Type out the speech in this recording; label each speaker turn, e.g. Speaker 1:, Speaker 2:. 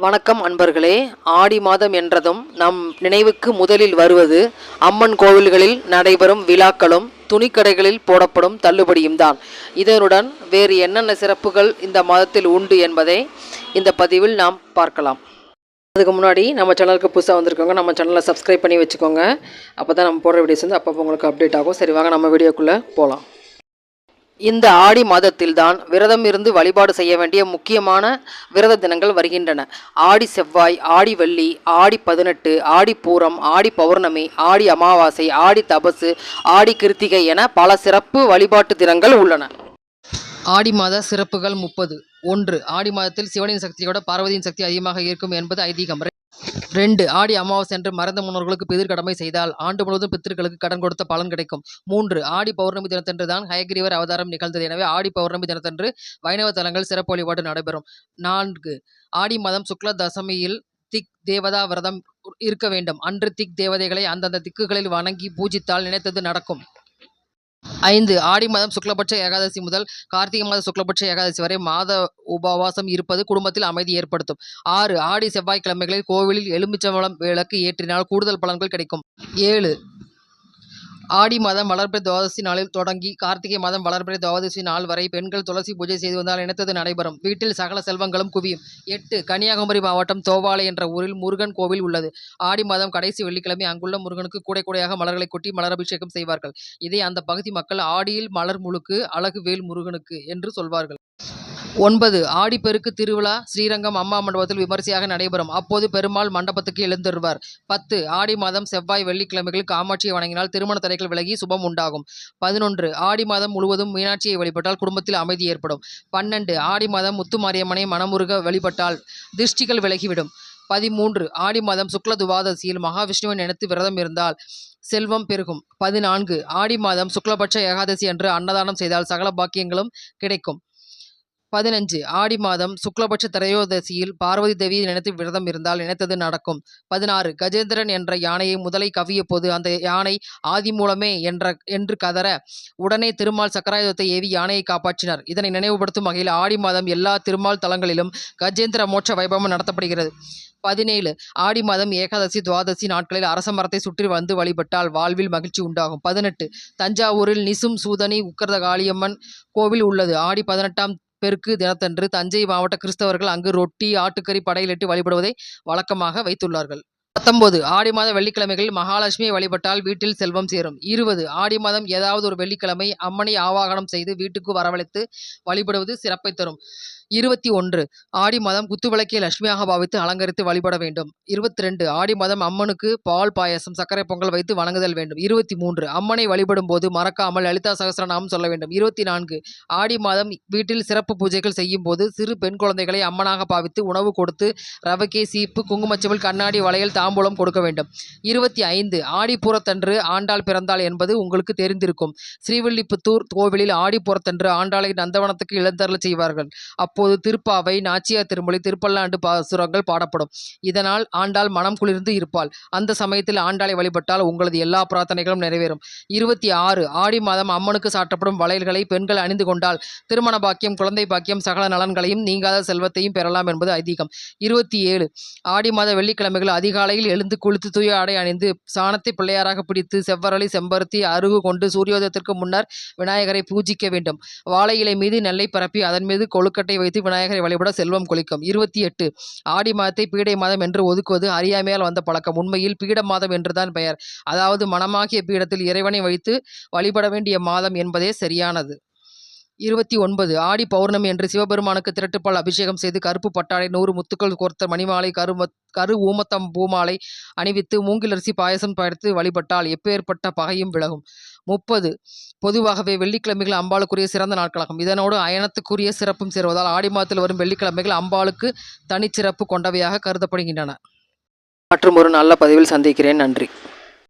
Speaker 1: வணக்கம் அன்பர்களே. ஆடி மாதம் என்றதும் நம் நினைவுக்கு முதலில் வருவது அம்மன் கோவில்களில் நடைபெறும் விழாக்களும் துணிக்கடைகளில் போடப்படும் தள்ளுபடியும் தான். இதனுடன் வேறு என்னென்ன சிறப்புகள் இந்த மாதத்தில் உண்டு என்பதை இந்த பதிவில் நாம் பார்க்கலாம். அதுக்கு முன்னாடி நம்ம சேனலுக்கு புதுசாக வந்திருக்கோங்க நம்ம சேனலை சப்ஸ்கிரைப் பண்ணி வச்சுக்கோங்க. அப்போ தான் நம்ம போடுற வீடியோஸ் வந்து அப்பப்போ உங்களுக்கு அப்டேட் ஆகும். சரி வாங்க நம்ம வீடியோக்குள்ளே போகலாம் இந்த ஆடி மாதத்தில்தான் விரதம் இருந்து வழிபாடு செய்ய வேண்டிய முக்கியமான விரத தினங்கள் வருகின்றன. ஆடி செவ்வாய் ஆடி வெள்ளி ஆடி பதினெட்டு ஆடி பூரம் ஆடி பௌர்ணமி ஆடி அமாவாசை ஆடி தபசு ஆடி கிருத்திகை என பல சிறப்பு வழிபாட்டு தினங்கள் உள்ளன. ஆடி மாத சிறப்புகள் முப்பது. ஒன்று ஆடி மாதத்தில் சிவனின் சக்தியோட பார்வதியின் சக்தி அதிகமாக இருக்கும் என்பது ஐதீகம். ரெண்டு ஆடி அமாவாசை என்று மறந்த முன்னோர்களுக்கு பிதிர்கடமை செய்தால் ஆண்டு முழுவதும் பித்திருக்களுக்கு கடன் கொடுத்த பலன் கிடைக்கும். மூன்று ஆடி பௌர்ணமி தினத்தன்று தான் ஹயகிரிவர் அவதாரம் நிகழ்ந்தது. எனவே ஆடி பௌர்ணமி தினத்தன்று வைணவ தலங்கள் சிறப்பு வழிபாடு நடைபெறும். நான்கு ஆடி மாதம் சுக்ல தசமியில் திக் தேவதா விரதம் இருக்க வேண்டும். அன்று திக் தேவதைகளை அந்தந்த திக்குகளில் வணங்கி பூஜித்தால் நினைத்தது நடக்கும். ஐந்து. ஆடி மாதம் சுக்லபட்ச ஏகாதசி முதல் கார்த்திகை மாத சுக்லபட்ச ஏகாதசி வரை மாத உபவாசம் இருப்பது குடும்பத்தில் அமைதி ஏற்படுத்தும். ஆறு. ஆடி செவ்வாய்க்கிழமைகளில் கோவிலில் எலுமிச்சம்பழம் விளக்கு ஏற்றினால் கூடுதல் பலன்கள் கிடைக்கும். ஏழு. ஆடி மாதம் வளர்பிறை துவாதசி நாளில் தொடங்கி கார்த்திகை மாதம் வளர்பிறை துவாதசி நாள் வரை பெண்கள் துளசி பூஜை செய்து வந்தால் இனத்தது நடைபெறும். வீட்டில் சகல செல்வங்களும் குவியும். எட்டு கன்னியாகுமரி மாவட்டம் தோவாலை என்ற ஊரில் முருகன் கோவில் உள்ளது. ஆடி மாதம் கடைசி வெள்ளிக்கிழமை அங்குள்ள முருகனுக்கு கூடை கூடையாக மலர்களை கொட்டி மலர் அபிஷேகம் செய்வார்கள். இதை அந்த பகுதி மக்கள் ஆடியில் மலர் முழுக்கு அழகு வேல் முருகனுக்கு என்று சொல்வார்கள். ஒன்பது ஆடிப்பெருக்கு திருவிழா ஸ்ரீரங்கம் அம்மா மண்டபத்தில் விமரிசையாக நடைபெறும். அப்போது பெருமாள் மண்டபத்துக்கு எழுந்தருவார் பத்து ஆடி மாதம் செவ்வாய் வெள்ளிக்கிழமைகளில் காமாட்சியை வணங்கினால் திருமண தடைகள் விலகி சுபம் உண்டாகும். பதினொன்று ஆடி மாதம் முழுவதும் மீனாட்சியை வழிபட்டால் குடும்பத்தில் அமைதி ஏற்படும். பன்னெண்டு ஆடி மாதம் முத்துமாரியம்மனை மனமுருக வழிபட்டால் திருஷ்டிகள் விலகிவிடும். பதிமூன்று ஆடி மாதம் சுக்ல துவாதசியில் மகாவிஷ்ணுவை நினைத்து விரதம் இருந்தால் செல்வம் பெருகும். பதினான்கு ஆடி மாதம் சுக்லபட்ச ஏகாதசி அன்று அன்னதானம் செய்தால் சகல பாக்கியங்களும் கிடைக்கும். பதினஞ்சு ஆடி மாதம் சுக்லபட்ச திரையோதசியில் பார்வதி தேவியை நினைத்து விரதம் இருந்தால் நினைத்தது நடக்கும். பதினாறு கஜேந்திரன் என்ற யானையை முதலை கவிய போது அந்த யானை ஆதி மூலமே என்ற என்று கதற உடனே திருமால் சக்கராயுதத்தை ஏவி யானையை காப்பாற்றினார். இதனை நினைவுபடுத்தும் வகையில் ஆடி மாதம் எல்லா திருமால் தலங்களிலும் கஜேந்திர மோட்ச வைபவம் நடத்தப்படுகிறது. பதினேழு ஆடி மாதம் ஏகாதசி துவாதசி நாட்களில் அரச மரத்தை சுற்றி வந்து வழிபட்டால் வாழ்வில் மகிழ்ச்சி உண்டாகும். பதினெட்டு தஞ்சாவூரில் நிசும் சூதனி உக்கரத காளியம்மன் கோவில் உள்ளது. ஆடி பதினெட்டாம் பெருக்கு தினத்தன்று தஞ்சை மாவட்ட கிறிஸ்தவர்கள் அங்கு ரொட்டி ஆட்டுக்கறி படையிலிட்டு வழிபடுவதை வழக்கமாக வைத்துள்ளார்கள். பத்தொன்பது ஆடி மாத வெள்ளிக்கிழமைகளில் மகாலட்சுமியை வழிபட்டால் வீட்டில் செல்வம் சேரும். இருபது ஆடி மாதம் ஏதாவது ஒரு வெள்ளிக்கிழமை அம்மனை ஆவாகனம் செய்து வீட்டுக்கு வரவழைத்து வழிபடுவது சிறப்பை தரும். இருபத்தி ஒன்று. ஆடி மாதம் குத்துவிளக்கை லட்சுமியாக பாவித்து அலங்கரித்து வழிபட வேண்டும். இருபத்தி ரெண்டு. ஆடி மாதம் அம்மனுக்கு பால் பாயசம் சர்க்கரை பொங்கல் வைத்து வணங்குதல் வேண்டும். இருபத்தி மூன்று. அம்மனை வழிபடும் போது மறக்காமல் லலிதா சகஸ்ரநாமம் சொல்ல வேண்டும். இருபத்தி நான்கு. ஆடி மாதம் வீட்டில் சிறப்பு பூஜைகள் செய்யும் போது சிறு பெண் குழந்தைகளை அம்மனாக பாவித்து உணவு கொடுத்து ரவக்கே சீப்பு குங்குமச்சவள் கண்ணாடி வளையல் தாம்பூலம் கொடுக்க வேண்டும். இருபத்தி ஐந்து. ஆடிப்பூரத்தன்று ஆண்டாள் பிறந்தாள் என்பது உங்களுக்கு தெரிந்திருக்கும். ஸ்ரீவில்லிபுத்தூர் கோவிலில் ஆடிப்பூரத்தன்று ஆண்டாளை நந்தவனத்துக்கு இழந்தரல் செய்வார்கள். அப்போ அப்போது திருப்பாவை நாச்சியார் திருமொழி திருப்பல்லாண்டு பாசுரங்கள் பாடப்படும். இதனால் ஆண்டாள் மனம் குளிர்ந்து இருப்பாள். அந்த சமயத்தில் ஆண்டாளை வழிபட்டால் உங்களது எல்லா பிரார்த்தனைகளும் நிறைவேறும். இருபத்தி ஆறு ஆடி மாதம் அம்மனுக்கு சாட்டப்படும் வளையல்களை பெண்கள் அணிந்து கொண்டால் திருமண பாக்கியம் குழந்தை பாக்கியம் சகல நலன்களையும் நீங்காத செல்வத்தையும் பெறலாம் என்பது ஐதீகம். இருபத்தி ஏழு ஆடி மாத வெள்ளிக்கிழமைகள் அதிகாலையில் எழுந்து குளித்து தூய ஆடை அணிந்து சாணத்தை பிள்ளையாராக பிடித்து செவ்வரளி செம்பருத்தி அருகு கொண்டு சூரியோதயத்திற்கு முன்னர் விநாயகரை பூஜிக்க வேண்டும். வாழை இலை மீது நெல்லை பரப்பி அதன் மீது கொழுக்கட்டை வைத்து விநாயகரை வழிபட செல்வம் கொளிக்கும். இருபத்தி எட்டு. ஆடி மாதத்தை பீடை மாதம் என்று ஒதுக்குவது அறியாமையால் வந்த பழக்கம். உண்மையில் பீட மாதம் என்றுதான் பெயர். அதாவது மனமாகிய பீடத்தில் இறைவனை வைத்து வழிபட வேண்டிய மாதம் என்பதே சரியானது. இருபத்தி ஒன்பது. ஆடி பௌர்ணமி என்று சிவபெருமானுக்கு திரட்டுப்பால் அபிஷேகம் செய்து கருப்பு பட்டாடை நூறு முத்துக்கள் கோர்த்த மணிமாலை கரும கரு ஊமத்தம் பூமாலை அணிவித்து மூங்கிலரிசி பாயசம் படைத்து வழிபட்டால் எப்பேற்பட்ட பகையும் விலகும். முப்பது. பொதுவாகவே வெள்ளிக்கிழமைகள் அம்பாளுக்குரிய சிறந்த நாட்களாகும். இதனோடு அயனத்துக்குரிய சிறப்பும் சேருவதால் ஆடி மாதத்தில் வரும் வெள்ளிக்கிழமைகள் அம்பாளுக்கு தனிச்சிறப்பு கொண்டவையாக கருதப்படுகின்றன. மற்றும் ஒரு நல்ல பதிவில் சந்திக்கிறேன். நன்றி.